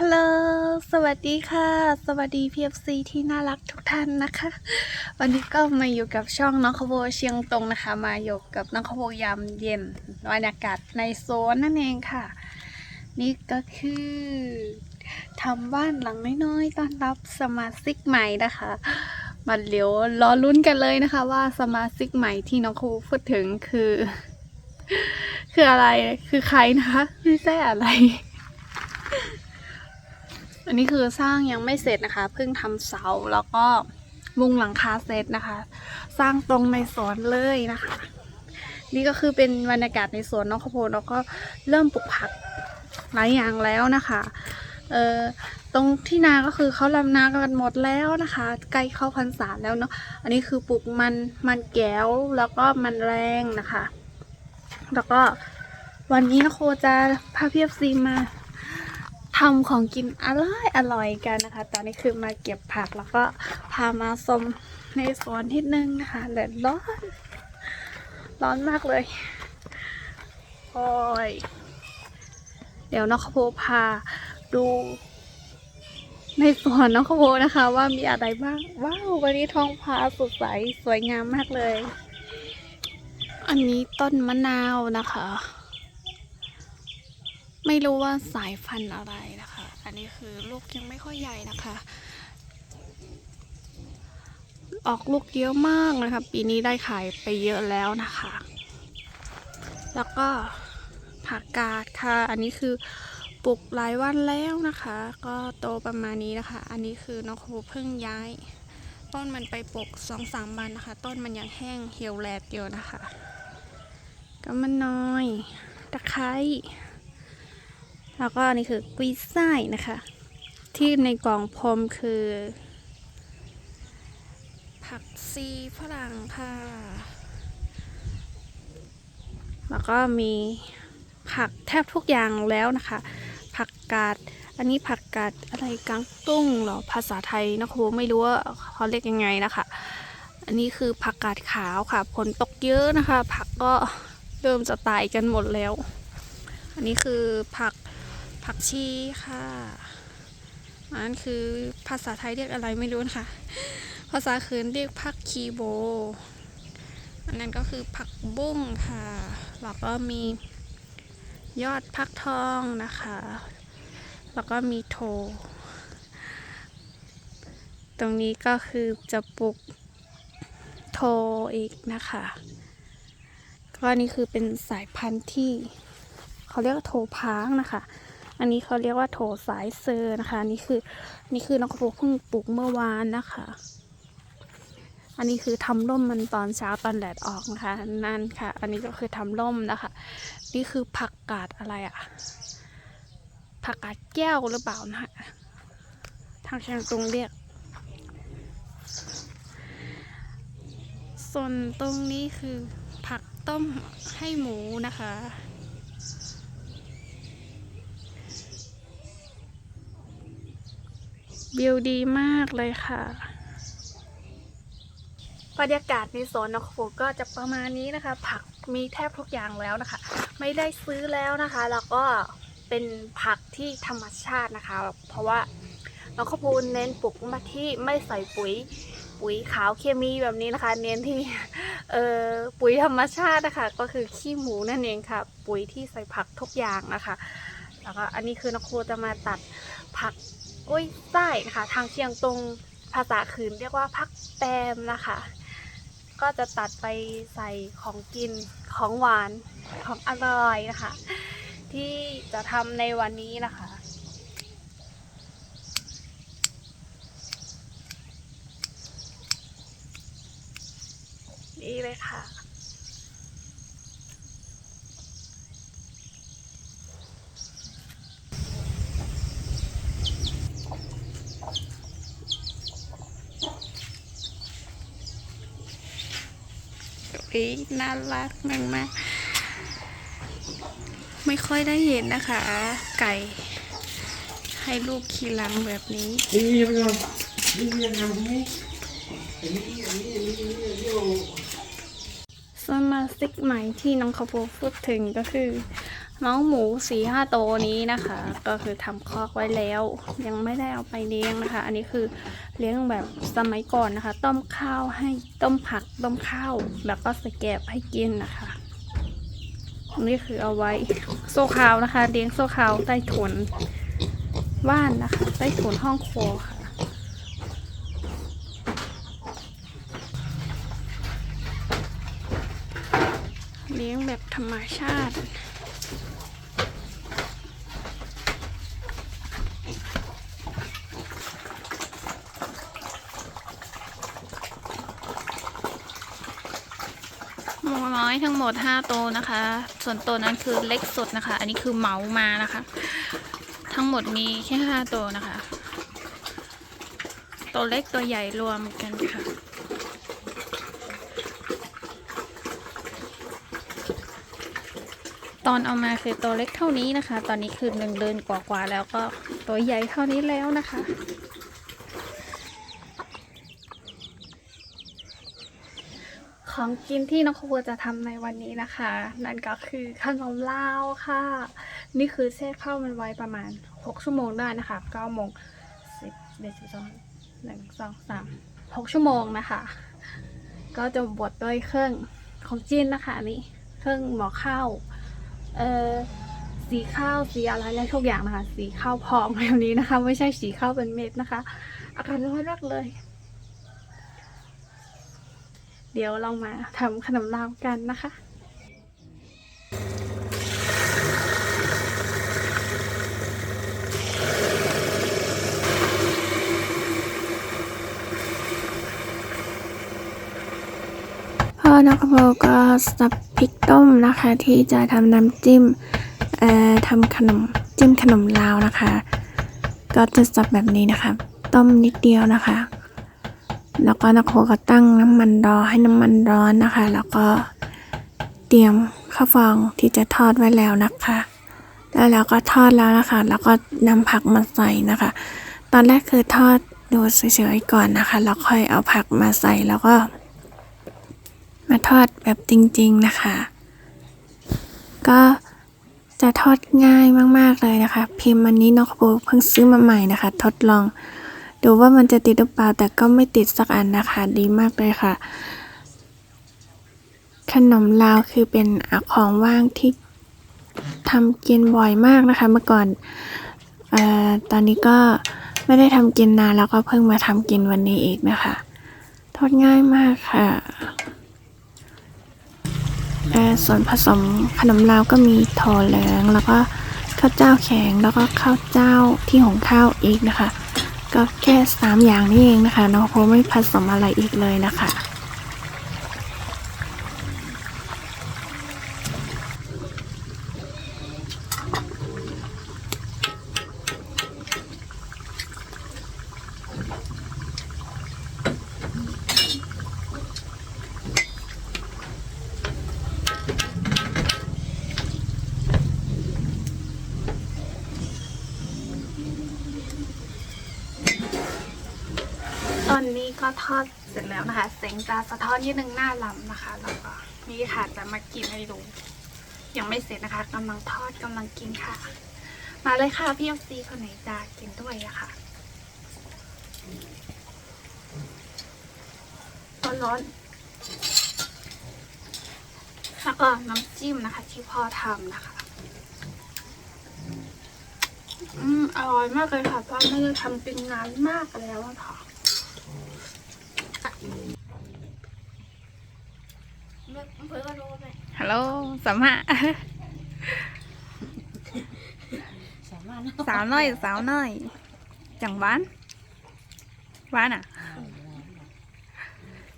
ฮัลโหล สวัสดีค่ะ สวัสดี PFC ที่น่ารักทุกท่านนะคะ วันนี้ก็มาอยู่กับช่องน้องขโบเชียงตรงนะคะ มาอยู่กับน้องขโบยามเย็นบรรยากาศในโซนนั่นเองค่ะ นี่ก็คือทำบ้านหลังน้อยๆ ต้อนรับสมาชิกใหม่นะคะ มาเดี๋ยวรอลุ้นกันเลยนะคะ ว่าสมาชิกใหม่ที่น้องขโบพูดถึงคือ คืออะไร คือใครนะคะไม่ใช่อะไร อันนี้คือสร้างยังไม่เสร็จนะคะ เพิ่งทำเสาแล้วก็มุงหลังคาเสร็จนะคะ สร้างตรงในสวนเลยนะคะ นี่ก็คือเป็นบรรยากาศในสวนน้องข้าวโพดแล้วก็เริ่มปลูกผักหลายอย่างแล้วนะคะเอ่อตรงที่นาก็คือเขาลำนากันหมดแล้วนะคะใกล้เข้าพรรษาแล้วเนาะอันนี้คือปลูกมันมันแก้วแล้วก็มันแรงนะคะ แล้วก็วันนี้นะโคจะพาพี่เอฟซีมา ทำของกินอร่อยอร่อยกันนะคะ ตอนนี้คือมาเก็บผักแล้วก็พามาชมในสวนนิดนึงนะคะแดดร้อน ร้อนมากเลยโอ้ยเดี๋ยวน้องขาวโพพาดู ในสวนน้องขาวโพนะคะ ว่ามีอะไรบ้างว้าววันนี้ท้องฟ้าสดใสสวยงามมากเลย อันนี้ต้นมะนาวนะคะ ไม่รู้ว่าสายพันธุ์อะไรนะคะ อันนี้คือลูกยังไม่ค่อยใหญ่นะคะ ออกลูกเยอะมากนะคะปีนี้ได้ขายไปเยอะแล้วนะคะ แล้วก็ผักกาดค่ะ อันนี้คือปลูกหลายวันแล้วนะคะ ก็โตประมาณนี้นะคะ อันนี้คือน้องครูเพิ่งย้าย ต้นมันไปปลูกสองสามวันนะคะ ต้นมันยังแห้งเหี่ยวแหลกอยู่นะคะก็มันน้อย ตะไคร้ แล้วก็นนี้คือกุ้ยไส้นะคะ ที่ในกล่องพรมคือ ผักซีฝรั่งค่ะ แล้วก็มีผักแทบทุกอย่างแล้วนะคะ ผักกาด อันนี้ผักกาดอะไรกังตุ้งเหรอภาษาไทยนะครูไม่รู้ว่าเขาเรียกยังไงนะคะ อันนี้คือผักกาดขาวค่ะผลตกเยอะนะคะ ผักก็เริ่มจะตายกันหมดแล้ว อันนี้คือผัก ผักชีค่ะอันนั้นคือภาษาไทยเรียกอะไรไม่รู้นะคะภาษาคืนเรียกผักคีโบ อันนั้นก็คือผักบุ้งค่ะ แล้วก็มียอดผักทองนะคะ แล้วก็มีโท ตรงนี้ก็คือจะปลูกโทอีกนะคะ ก็นนี้คือเป็นสายพันธุ์ที่เขาเรียกโทพางนะคะ อันนี้เขาเรียกว่าโถสายเซอร์นะคะนี่คือนี่คือน้องกระปุกเพิ่งปลูกเมื่อวานนะคะ อันนี้คือทำร่มมันตอนเช้าตอนแดดออกนะคะ นั่นค่ะ อันนี้ก็คือทำร่มนะคะ นี่คือผักกาดอะไรอะผักกาดแก้วหรือเปล่านะคะทางเชียงตุงเรียกส่วนตรงนี้คือผักต้มให้หมูนะคะ วิวดีมากเลยค่ะ บรรยากาศในสวนนกฟูก็จะประมาณนี้นะคะ ผักมีแทบทุกอย่างแล้วนะคะ ไม่ได้ซื้อแล้วนะคะ แล้วก็เป็นผักที่ธรรมชาตินะคะ เพราะว่าน้องข้าวปูเน้นปลูกมาที่ไม่ใส่ปุ๋ยปุ๋ยขาวเคมีแบบนี้นะคะ เน้นที่เอ่อปุ๋ยธรรมชาตินะคะ ก็คือขี้หมูนั่นเองค่ะ ปุ๋ยที่ใส่ผักทุกอย่างนะคะ แล้วก็อันนี้คือน้องครูจะมาตัดผัก กุ้ยไส้นะคะ ทางเชียงตุงภาษาคืนเรียกว่าพักแปมนะคะ ก็จะตัดไปใส่ของกินของหวานของอร่อยนะคะ ที่จะทำในวันนี้นะคะนี่เลยค่ะ อุ๊ยน่ารักมากมากไม่ค่อยได้เห็นนะคะ ไก่ ให้ลูกขี่ลังแบบนี้นี่ยังไงนี่ยังไงนี่นนี้อันนี้อันนี้อันนี้อันนี้โอ้สมาชิกใหม่ที่น้องขาโบพูดถึงก็คือ น้องหมูสี่ห้าตัวนี้นะคะ ก็คือทำคอกไว้แล้ว ยังไม่ได้เอาไปเลี้ยงนะคะ อันนี้คือเลี้ยงแบบสมัยก่อนนะคะ ต้มข้าวให้ต้มผักต้มข้าวแล้วก็สแกบให้กินนะคะอันนี่คือเอาไว้โซ่ขาวนะคะ เลี้ยงโซ่ขาวใต้ถุนบ้านนะคะ ใต้ถุนห้องครัวค่ะเลี้ยงแบบธรรมชาติ หมูน้อย ทั้งหมด 5 ตัวนะคะ ส่วนตัวนั้นคือเล็กสุดนะคะ อันนี้คือเหมามานะคะ ทั้งหมดมีแค่5ตัวนะคะ ตัวเล็กตัวใหญ่รวมกันค่ะตอนเอามาคือตัวเล็กเท่านี้นะคะ ตอนนี้คือหนึ่งเดือนกว่าๆแล้วก็ตัวใหญ่เท่านี้แล้วนะคะ ของกินที่น้องครูจะทำในวันนี้นะคะ นั่นก็คือขนมลาวค่ะ นี่คือแช่ข้าวมันไว้ประมาณ 6 ชั่วโมงได้นะคะ9โมง10เดสิบสองหนึ่งสองสามหกชั่วโมงนะคะ ก็จะบดด้วยเครื่องของจีนนะคะนนี่เครื่องหมอข้าวเอ่อสีข้าวสีอะไรและทุกอย่างนะคะ สีข้าวพองแบบนี้นะคะ ไม่ใช่สีข้าวเป็นเม็ดนะคะ อากาศร้อนมากเลย เดี๋ยวเรามาทำขนมลาวกันนะคะพ่อนักโบก็สับพริกต้มนะคะ ที่จะทำน้ำจิ้มเอ่อทำขนมจิ้มขนมลาวนะคะ ก็จะสับแบบนี้นะคะ ต้มนิดเดียวนะคะ แล้วก็นักโบก็ตั้งน้ำมันรอให้น้ำมันร้อนนะคะ แล้วก็เตรียมข้าวฟองที่จะทอดไว้แล้วนะคะ แล้วเราก็ทอดแล้วนะคะ แล้วก็นำผักมาใส่นะคะ ตอนแรกคือทอดดูเฉยๆก่อนนะคะ แล้วค่อยเอาผักมาใส่แล้วก็ มาทอดแบบจริง ๆนะคะ ก็จะทอดง่ายมากๆเลยนะคะ พิมพ์อันนี้นกโบเพิ่งซื้อมาใหม่นะคะ ทดลอง ดูว่ามันจะติดหรือเปล่าแต่ก็ไม่ติดสักอันนะคะดีมากเลยค่ะ ขนมลาวคือเป็นของว่างที่ทำกินบ่อยมากนะคะ เมื่อก่อนออตอนนี้ก็ไม่ได้ทำกินนานแล้วก็เพิ่งมาทำกินวันนี้อีกนะคะ ทอดง่ายมากค่ะส่วนผสมขนมลาวก็มีถั่วเหลืองแล้วก็ข้าวเจ้าแข็งแล้วก็ข้าวเจ้าที่หุงข้าวอีกนะคะ ก็แค่สามอย่างนี้เองนะคะน้องโพไม่ผสมอะไรอีกเลยนะคะ ก็ทอดเสร็จแล้วนะคะ เสียงจะสะท้อนนิดนึงหน้าลำนะคะ แล้วก็นี่ค่ะจะมากินให้ดู ยังไม่เสร็จนะคะกำลังทอดกำลังกินค่ะ มาเลยค่ะพี่เอฟซีคนไหนจะกินด้วยอะค่ะร้อนๆแล้วก็น้ำจิ้มนะคะ ที่พ่อทำนะคะ อืมอร่อยมากเลยค่ะพราะไม่ได้ทำเป็นนานมากแล้วค่ะ อะค่ะฮัลโหลสามารถสามารถสาวน้อย สาวน้อย จังหวานหวานอะ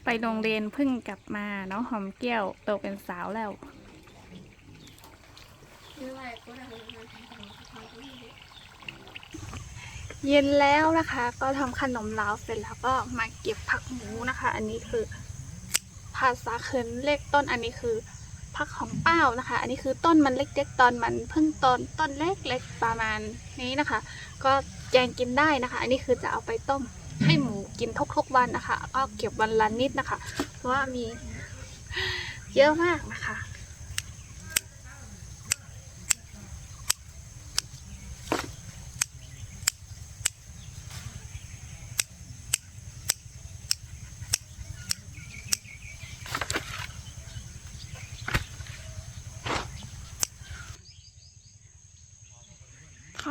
ไปโรงเรียนเพิ่งกลับมาน้องหอมแก้วโตเป็นสาวแล้วเย็นแล้วนะคะ ก็ทำขนมลาวเสร็จแล้วก็มาเก็บผักหมูนะคะ อันนี้คือ ภาษาเคินเลขต้นอันนี้คือพักหอมเป้านะคะ อันนี้คือต้นมันเล็กๆตอนมันเพิ่งตอนต้นเล็กๆประมาณนี้นะคะ ก็แกงกินได้นะคะ อันนี้คือจะเอาไปต้มให้หมูกินทุกๆวันนะคะ ก็เก็บวันละนิดนะคะ เพราะว่ามีเยอะมากนะคะ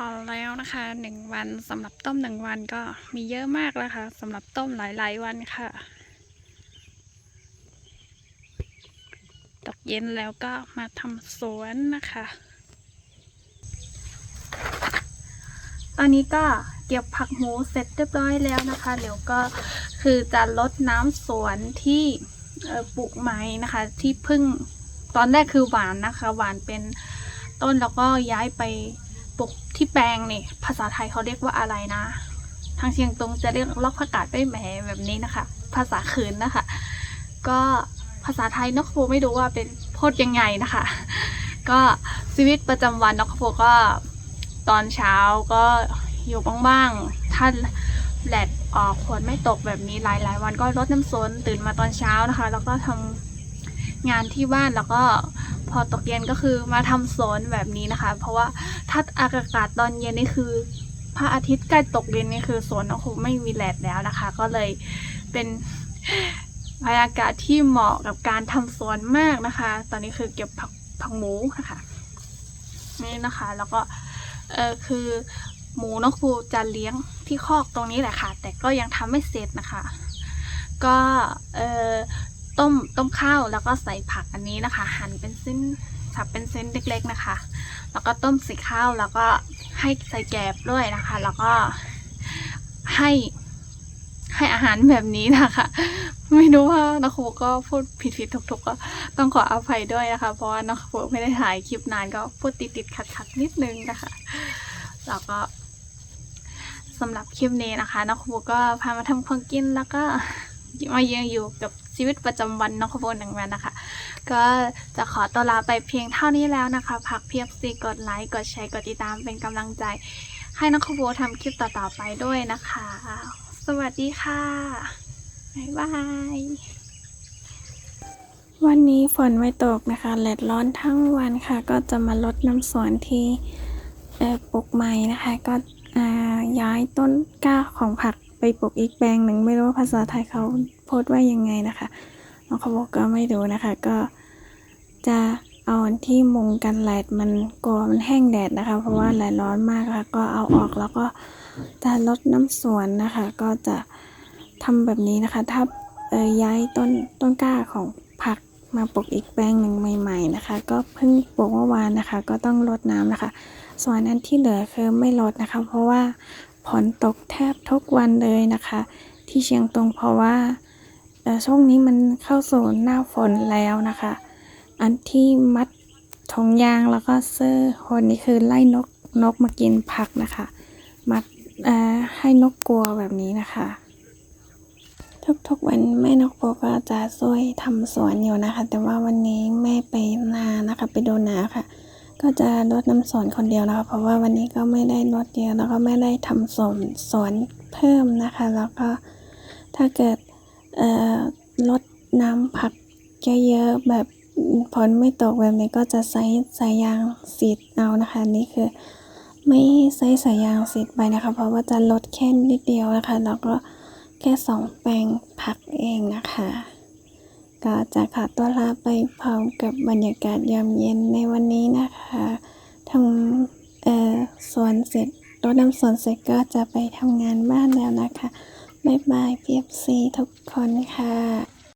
อแล้วนะคะหนึ่งวันสำหรับต้มหนึ่งวันก็มีเยอะมากแล้วค่ะสำหรับต้มหลาย ๆ วันค่ะตกเย็นแล้วก็มาทำสวนนะคะ ตอนนี้ก็เก็บผักหมูเสร็จเรียบร้อยแล้วนะคะเดี๋ยวก็คือจะลดน้ำสวนที่ปลูกไม้นะคะ ที่เพึ่งตอนแรกคือหวานนะคะ หวานเป็นต้นแล้วก็ย้ายไป ปกที่แปลงนี่ภาษาไทยเขาเรียกว่าอะไรนะ ทางเชียงตงจะเรียกล็อกผักกาดด้วยแหมแบบนี้นะคะ ภาษาคืนนะคะ ก็ภาษาไทยนกครูไม่รู้ว่าเป็นโพดยังไงนะคะ ก็ชีวิตประจำวันนกครูก็ตอนเช้าก็อยู่บ้างๆถ้าแดดออกฝนไม่ตกแบบนี้หลายๆ วันก็รดน้ำซนตื่นมาตอนเช้านะคะ แล้วก็ทำงานที่บ้านแล้วก็ พอตกเย็นก็คือมาทำสวนแบบนี้นะคะ เพราะว่าถ้าอากาศตอนเย็นนี่คือพระอาทิตย์ใกล้ตกดินนี่คือสวนนกครูไม่มีแดดแล้วนะคะ ก็เลยเป็นบรรยากาศที่เหมาะกับการทำสวนมากนะคะ ตอนนี้คือเก็บผักผักหมูนะคะนี่นะคะ แล้วก็เออคือหมูนกครูจะเลี้ยงที่คอกตรงนี้แหละค่ะ แต่ก็ยังทำไม่เสร็จนะคะ ก็เออ ต้มต้มข้าวแล้วก็ใส่ผักอันนี้นะคะ หั่นเป็นเส้นสับเป็นเส้นเล็กๆนะคะ แล้วก็ต้มใส่ข้าวแล้วก็ให้ใส่แกบด้วยนะคะ แล้วก็ให้ให้อาหารแบบนี้นะคะ ไม่รู้ว่านักครูก็พูดผิดผิดถูกๆก็ต้องขออภัยด้วยนะคะ เพราะว่านักครูไม่ได้ถ่ายคลิปนานก็พูดติดติดขัดๆนิดนึงนะคะ แล้วก็สำหรับคลิปนี้นะคะนักครูก็พามาทำของกินแล้วก็มาเยือนอยู่กับ ชีวิตประจำวันนักครูหนึ่งวันนะคะ ก็จะขอตัวลาไปเพียงเท่านี้แล้วนะคะพักเพียบซีกดไลค์กดแชร์กดติดตามเป็นกำลังใจ ให้นักครูทำคลิปต่อๆไปด้วยนะคะ สวัสดีค่ะบ๊ายบายวันนี้ฝนไม่ตกนะคะแดดร้อนทั้งวันค่ะ ก็จะมาลดน้ำสวนที่ปลูกใหม่นะคะ ก็ย้ายต้นก้าของผักไปปลูกอีกแปลงหนึ่งไม่รู้ว่าภาษาไทยเขา โพสต์ว่ายังไงนะคะน้องเขาบอกก็ไม่รู้นะคะ ก็จะเอาที่มุงกันแดดมันกลัวมันแห้งแดดนะคะ เพราะว่าแดดร้อนมากค่ะ ก็เอาออกแล้วก็จะลดน้ำสวนนะคะ ก็จะทำแบบนี้นะคะ ถ้าย้ายต้นต้นกล้าของผักมาปลูกอีกแปลงหนึ่งใหม่ ๆนะคะ ก็เพิ่งปลูกเมื่อวานนะคะ ก็ต้องรดน้ำนะคะ ส่วนอันที่เหลือคือไม่ลดนะคะ เพราะว่าฝนตกแทบทุกวันเลยนะคะ ที่เชียงตงเพราะว่า เอ่ช่วงนี้มันเข้าสู่หน้าฝนแล้วนะคะ อันที่มัดถุงยางแล้วก็เสื้อคนนี้คือไล่นกนกมากินผักนะคะ มัดให้นกกลัวแบบนี้นะคะ ทุกๆวันแม่นกโปก็จะช่วยทำสวนอยู่นะคะ แต่ว่าวันนี้แม่ไปนานะคะ ไปดูนาค่ะ ก็จะรดน้ำสวนคนเดียวนะคะ เพราะว่าวันนี้ก็ไม่ได้รดเยอะแล้วก็ไม่ได้ทำสวนสวนเพิ่มนะคะ แล้วก็ถ้าเกิด ลดน้ำผักเยอะๆแบบฝนไม่ตกแบบนี้ก็จะใช้สายยางสีดเอานะคะนี่คือไม่ใช้สายยางสีดไปนะคะ เพราะว่าจะลดแค่นิดเดียวนะคะแล้วก็แค่สองแปลงผักเองนะคะ ก็จะขอตัวลาไปพร้อมกับบรรยากาศยามเย็นในวันนี้นะคะทำเอ่อสวนเสร็จรดน้ำสวนเสร็จก็จะไปทำงานบ้านแล้วนะคะ บ๊ายบายพีเอฟซีทุกคนค่ะ